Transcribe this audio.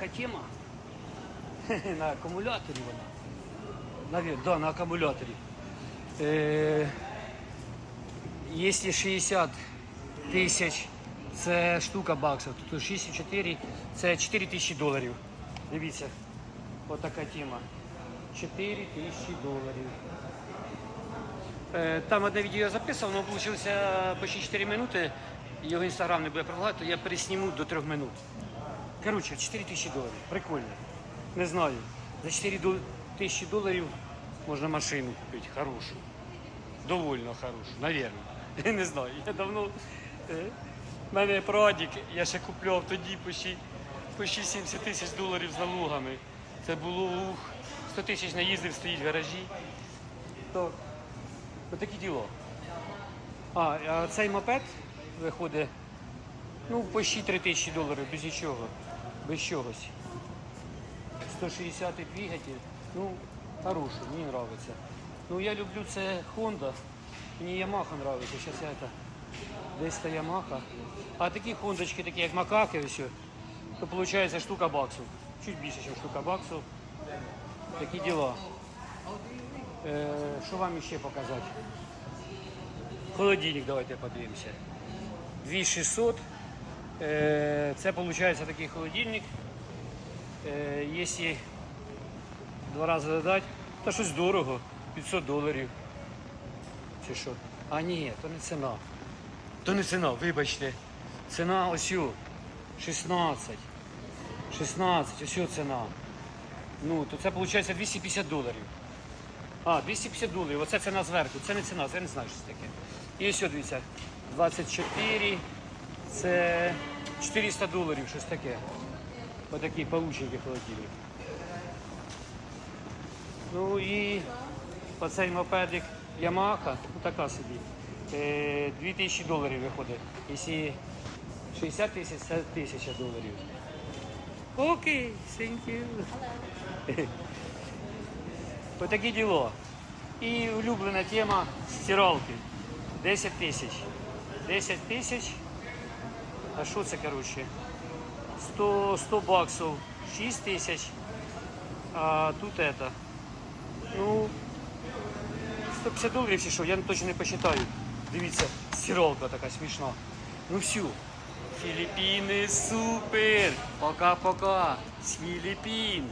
така тема. На акумуляторі вона. Навіть, да, на акумуляторі. Е, якщо 60 тисяч це штука баксів, то 64 це 4 тисячі доларів. Дивіться, отака тема. 4 тисячі доларів. Е, Там одне відео я записував, воно вийшло почти 4 минути. Його інстаграм не буде проголати, то я пересніму до 3 минут. Коротше, 4 тисячі доларів. Прикольно. Не знаю. За 4 тисячі доларів можна машину купити хорошу. Довольно хорошу, навірно. Не знаю. Я давно. е, в мене прадік, я ще купляв тоді почти 70 тисяч доларів з налогами. Це було ух, 100 тисяч наїздив, стоїть в гаражі. То, такі діло. А, а цей мопед виходить, ну, почти 3 тисячі доларів, без нічого, без чогось. 160 двигатель, ну, хороший, мені подобається. Ну, я люблю це Honda, мені Yamaha подобається, зараз я это, десь та Yamaha. А такі хондочки, такі як макаки, ось, то виходить штука баксів. Чуть більше, ніж штука баксів. Такі діла. Е, що вам ще показати? Холодильник давайте подивимося. 2600. Е, Це виходить такий холодильник. Е, Якщо два рази додати, то щось дорого. 500 доларів. Чи що? А ні, то не ціна. То не ціна, вибачте. Ціна ось 16. 16, ось ціна. Ну, то це виходить 250 доларів. А, 250 доларів, оце ціна зверху, це не ціна, це я не знаю, що це таке. І ось, дивіться, 24, це 400 доларів, щось таке. Отакий паученький холодильник. Ну і оцей мопедик Yamaha, ну така собі, е, 2000 доларів виходить. Якщо 60 тисяч, це 1000 доларів. Окей, you. Отаке діло. І улюблена тема стиралки. 10 тисяч. 10 тисяч. А що це, коротше? 100, 100 баксів, 6 тисяч. А тут это. Ну, 150 доларів чи що, я точно не посчитаю. Дивіться, стиралка така смішна. Ну всю. Філіппіни супер! Пока-пока! З Філіппін!